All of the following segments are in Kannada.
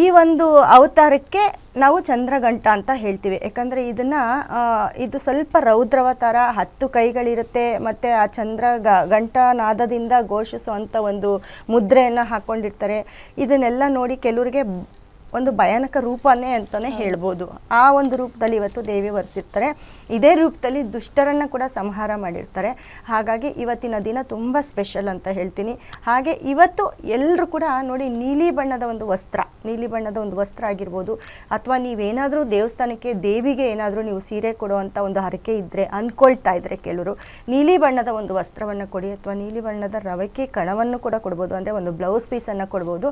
ಈ ಒಂದು ಅವತಾರಕ್ಕೆ ನಾವು ಚಂದ್ರಗಂಟ ಅಂತ ಹೇಳ್ತೀವಿ. ಯಾಕಂದರೆ ಇದನ್ನು ಇದು ಸ್ವಲ್ಪ ರೌದ್ರವತಾರ ಹತ್ತು ಕೈಗಳಿರುತ್ತೆ, ಮತ್ತು ಆ ಚಂದ್ರ ಗ ಗಂಟನಾದದಿಂದ ಘೋಷಿಸುವಂಥ ಒಂದು ಮುದ್ರೆಯನ್ನು ಹಾಕ್ಕೊಂಡಿರ್ತಾರೆ ಇದನ್ನೆಲ್ಲ ನೋಡಿ ಕೆಲವರಿಗೆ ಒಂದು ಭಯಾನಕ ರೂಪನೇ ಅಂತಲೇ ಹೇಳ್ಬೋದು. ಆ ಒಂದು ರೂಪದಲ್ಲಿ ಇವತ್ತು ದೇವಿ ಒರೆಸಿರ್ತಾರೆ. ಇದೇ ರೂಪದಲ್ಲಿ ದುಷ್ಟರನ್ನು ಕೂಡ ಸಂಹಾರ ಮಾಡಿರ್ತಾರೆ. ಹಾಗಾಗಿ ಇವತ್ತಿನ ದಿನ ತುಂಬ ಸ್ಪೆಷಲ್ ಅಂತ ಹೇಳ್ತೀನಿ. ಹಾಗೆ ಇವತ್ತು ಎಲ್ಲರೂ ಕೂಡ ನೋಡಿ ನೀಲಿ ಬಣ್ಣದ ಒಂದು ವಸ್ತ್ರ ನೀಲಿ ಬಣ್ಣದ ಒಂದು ವಸ್ತ್ರ ಆಗಿರ್ಬೋದು. ಅಥವಾ ನೀವೇನಾದರೂ ದೇವಸ್ಥಾನಕ್ಕೆ ದೇವಿಗೆ ಏನಾದರೂ ನೀವು ಸೀರೆ ಕೊಡುವಂಥ ಒಂದು ಹರಕೆ ಇದ್ದರೆ ಅಂದ್ಕೊಳ್ತಾ ಇದ್ದರೆ ಕೆಲವರು ನೀಲಿ ಬಣ್ಣದ ಒಂದು ವಸ್ತ್ರವನ್ನು ಕೊಡಿ ಅಥವಾ ನೀಲಿ ಬಣ್ಣದ ರವಕೆ ಕಣವನ್ನು ಕೂಡ ಕೊಡ್ಬೋದು. ಅಂದರೆ ಒಂದು ಬ್ಲೌಸ್ ಪೀಸನ್ನು ಕೊಡ್ಬೋದು.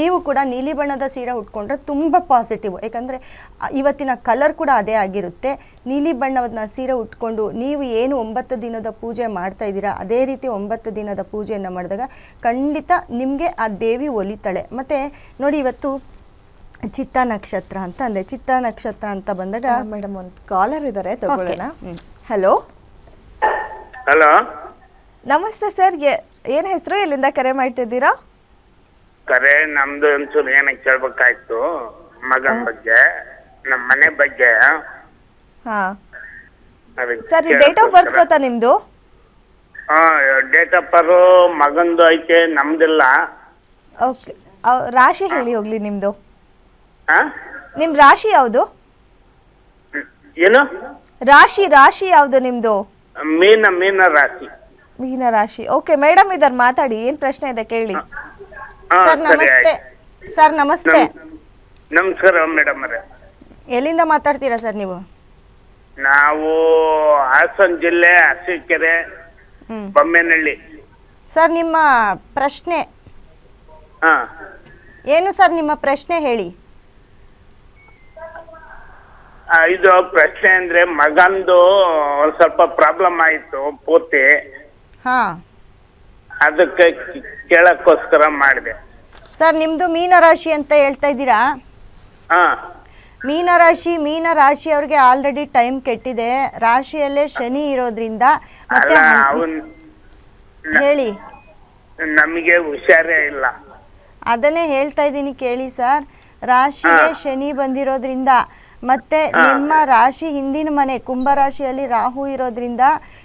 ನೀವು ಕೂಡ ನೀಲಿ ಬಣ್ಣದ ಸೀರೆ ಉಟ್ಕೊಂಡ್ರೆ ತುಂಬ ಪಾಸಿಟಿವ್ ಯಾಕಂದರೆ ಇವತ್ತಿನ ಕಲರ್ ಕೂಡ ಅದೇ ಆಗಿರುತ್ತೆ. ನೀಲಿ ಬಣ್ಣವನ್ನ ಸೀರೆ ಉಟ್ಕೊಂಡು ನೀವು ಏನು ಒಂಬತ್ತು ದಿನದ ಪೂಜೆ ಮಾಡ್ತಾ ಇದ್ದೀರಾ ಅದೇ ರೀತಿ ಒಂಬತ್ತು ದಿನದ ಪೂಜೆಯನ್ನು ಮಾಡಿದಾಗ ಖಂಡಿತ ನಿಮಗೆ ಆ ದೇವಿ ಒಲಿತಾಳೆ. ಮತ್ತು ನೋಡಿ ಇವತ್ತು ಚಿತ್ತ ನಕ್ಷತ್ರ ಅಂತ ಅಂದೆ. ಚಿತ್ತ ನಕ್ಷತ್ರ ಅಂತ ಬಂದಾಗ ಮೇಡಮ್ ಒಂದು ಕಾಲರ್ ಇದ್ದಾರೆ ತಗೊಳ್ಳೋಣ. ಹಲೋ ಹಲೋ ನಮಸ್ತೆ ಸರ್. ಏನು ಹೆಸರು ಎಲ್ಲಿಂದ ಕರೆ ಮಾಡ್ತಿದ್ದೀರಾ? ಕರೆ ನಮ್ದು ಒಂಚೂರು ಏನ ಕೇಳ್ಬೇಕಾಯ್ತು ಮಗನ ಬಗ್ಗೆ ನಮ್ಮ ಮನೆ ಬಗ್ಗೆ. ಹಾ. ಅದಕ್ಕೆ ಸರ್ ಡೇಟ್ ಆಫ್ ಬರ್ತ್. ಗೊತ್ತಾ ನಿಮ್ದು? ಹಾ ಡೇಟ್ ಆಫ್ ಬರ್ ಮಗಂದು ಐತೆ ನಮ್ದಿಲ್ಲ. ಓಕೆ. ರಾಶಿ ಹೇಳಿ ಹೋಗ್ಲಿ ನಿಮ್ದು. ಹಾ? ನಿಮ್ ರಾಶಿ ಯಾವುದು? ಏನು? ರಾಶಿ ರಾಶಿ ಯಾವುದು ನಿಮ್ದು? ಮೀನ ಮೀನ ರಾಶಿ. ಮೀನ ರಾಶಿ. ಓಕೆ ಮೇಡಮ್ ಇದಾರೆ ಮಾತಾಡಿ ಏನ್ ಪ್ರಶ್ನೆ ಇದೆ ಕೇಳಿ. ಸರ್ ನಮಸ್ತೆ. ಸರ್ ನಮಸ್ತೆ. ನಮಸ್ಕಾರ ಮೇಡಮ್ ಅವರೇ. ಎಲ್ಲಿಂದ ಮಾತಾಡ್ತೀರಾ ಸರ್ ನೀವು? ನಾವು ಹಾಸನ ಜಿಲ್ಲೆ ಅರಸೀಕೆರೆ ಬೊಮ್ಮೇನಹಳ್ಳಿ ಬೊಮ್ಮೆನಹಳ್ಳಿ. ಸರ್ ನಿಮ್ಮ ಪ್ರಶ್ನೆ. ಹಾ. ಏನು ಸರ್ ನಿಮ್ಮ ಪ್ರಶ್ನೆ ಹೇಳಿ? ಆ, ಇದು ಪ್ರಶ್ನೆ ಅಂದ್ರೆ ಮಗಂದು ಒಂದ್ ಸ್ವಲ್ಪ ಪ್ರಾಬ್ಲಮ್ ಆಯ್ತು ಪೂರ್ತಿ. ಹಾಂ. ಅದಕ್ಕೆ ಕೇಳಕ್ಕೋಸ್ಕರ ಮಾಡಿದೆ. ಸರ್ ನಿಮ್ಮದು ಮೀನರಾಶಿ ಅಂತ ಹೇಳ್ತಾ ಇದ್ದೀರಾ? ಹಾ. ಮೀನರಾಶಿ ಮೀನ ರಾಶಿ ಅವ್ರಿಗೆ ಆಲ್ರೆಡಿ ಟೈಮ್ ಕೆಟ್ಟಿದೆ. ರಾಶಿಯಲ್ಲೇ ಶನಿ ಇರೋದ್ರಿಂದ ಮತ್ತೆ ಅಲ್ಲ ಅವನ್ ಹೇಳಿ. ನಮಗೆ ಹುಷಾರೇ ಇಲ್ಲ. ಅದನ್ನೇ ಹೇಳ್ತಾ ಇದ್ದೀನಿ ಕೇಳಿ ಸರ್. ರಾಶಿಗೆ ಶನಿ ಬಂದಿರೋದ್ರಿಂದ ಮತ್ತೆ ನಿಮ್ಮ ರಾಶಿ ಹಿಂದಿನ ಮನೆ ಕುಂಭ ರಾಶಿಯಲ್ಲಿ ರಾಹು ಇರೋದ್ರಿಂದ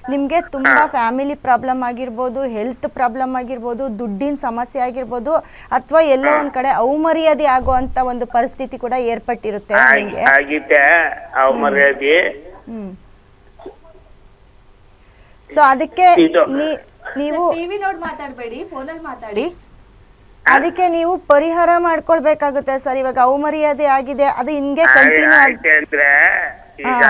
ನಿಮಗೆ ತುಂಬಾ ಫ್ಯಾಮಿಲಿ ಪ್ರಾಬ್ಲಮ್ ಆಗಿರ್ಬೋದು ಹೆಲ್ತ್ ಪ್ರಾಬ್ಲಮ್ ಆಗಿರ್ಬೋದು ದುಡ್ಡಿನ ಸಮಸ್ಯೆ ಆಗಿರ್ಬೋದು ಅಥವಾ ಎಲ್ಲೋ. ಒಂದ್ ಕಡೆ ಅವಮರ್ಯಾದೆ ಆಗುವಂತ ಒಂದು ಪರಿಸ್ಥಿತಿ ಕೂಡ ಏರ್ಪಟ್ಟಿರುತ್ತೆ ನಿಮಗೆ? ಆಗಿದೆ ಹ್ಮ್. ಸೊ ಅದಕ್ಕೆ ಇದು- ನೀ- ನೀವು ಟಿವಿ ನೋಡಿ ಮಾತಾಡಬೇಡಿ ಫೋನಲ್ಲಿ ಮಾತಾಡಿ. ಅದಕ್ಕೆ ನೀವು ಪರಿಹಾರ ಮಾಡ್ಕೊಳ್ಬೇಕಾಗುತ್ತೆ ಸರ್. ಇವಾಗ ಅವಮರ್ಯಾದೆ ಆಗಿದೆ ಅದು ಹಿಂಗೆ ಕಂಟಿನ್ಯೂ ಆಗಿ ಆಯ್ತು ಅಂದ್ರೆ ಈಗ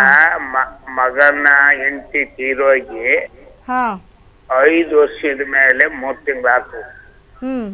ಮ- ಮಗನ ಹೆಂಡತಿ ತೀರೋಗಿ ಹಾ. ಐದು ವರ್ಷದ ಮೇಲೆ ಮೂರ್ ತಿಂಗಳು ಆತು ಹ್ಮ್.